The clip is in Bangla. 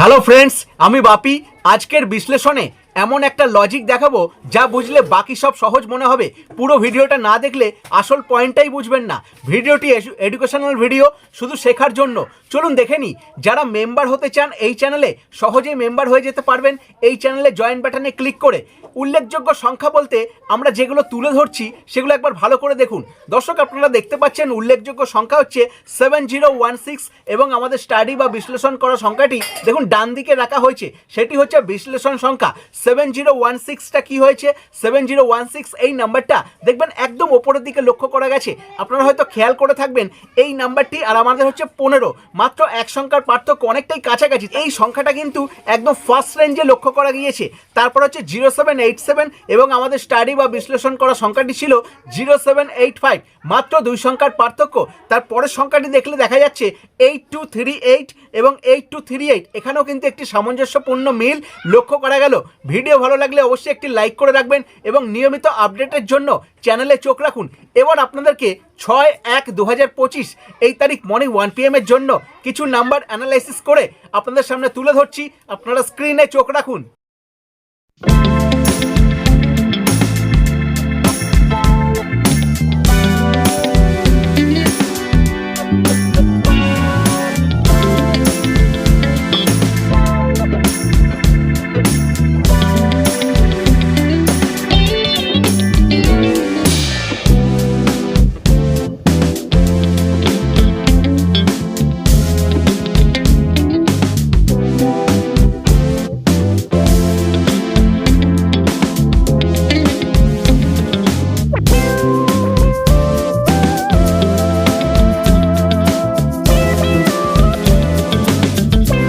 হ্যালো ফ্রেন্ডস আমি বাপি। আজকের বিশ্লেষণে এমন একটা লজিক দেখাবো যা বুঝলে বাকি সব সহজ মনে হবে। পুরো ভিডিওটা না দেখলে আসল পয়েন্টটাই বুঝবেন না। ভিডিওটি এডুকেশনাল ভিডিও শুধু শেখার জন্য। চলুন দেখে নিই, যারা মেম্বার হতে চান এই চ্যানেলে সহজেই মেম্বার হয়ে যেতে পারবেন এই চ্যানেলে জয়েন বাটনে ক্লিক করে। উল্লেখযোগ্য সংখ্যা বলতে আমরা যেগুলো তুলে ধরছি, সেগুলো একবার ভালো করে দেখুন। দর্শক, আপনারা দেখতে পাচ্ছেন উল্লেখযোগ্য সংখ্যা হচ্ছে সেভেন জিরো ওয়ান সিক্স এবং আমাদের স্টাডি বা বিশ্লেষণ করা সংখ্যাটি, দেখুন ডান দিকে রাখা হয়েছে। সেটি হচ্ছে বিশ্লেষণ সংখ্যা। সেভেন জিরো ওয়ান সিক্সটা কী হয়েছে? সেভেন জিরো ওয়ান সিক্স এই নাম্বারটা দেখবেন একদম ওপরের দিকে লক্ষ্য করা গেছে। আপনারা হয়তো খেয়াল করে থাকবেন, এই নাম্বারটি আর আমাদের হচ্ছে পনেরো। মাত্র এক সংখ্যার পার্থক্য অনেকটাই কাছাকাছি। এই সংখ্যাটা কিন্তু একদম ফার্স্ট রেঞ্জে লক্ষ্য করা গিয়েছে। তারপর হচ্ছে জিরো সেভেন এইট সেভেন এবং আমাদের স্টাডি বা বিশ্লেষণ করা সংখ্যাটি ছিল জিরো সেভেন এইট ফাইভ মাত্র দুই সংখ্যার পার্থক্য। তার পরের সংখ্যাটি দেখলে দেখা যাচ্ছে এইট টু থ্রি এইট এবং এইট টু থ্রি এইট এখানেও কিন্তু একটি সামঞ্জস্যপূর্ণ মিল লক্ষ্য করা গেল। ভিডিও ভালো লাগলে অবশ্যই একটি লাইক করে রাখবেন এবং নিয়মিত আপডেটের জন্য চ্যানেলে চোখ রাখুন। এবার আপনাদেরকে ছয় এক দু এই তারিখ মর্নিং ওয়ান পি এর জন্য কিছু নাম্বার অ্যানালাইসিস করে আপনাদের সামনে তুলে ধরছি। আপনারা স্ক্রিনে চোখ রাখুন।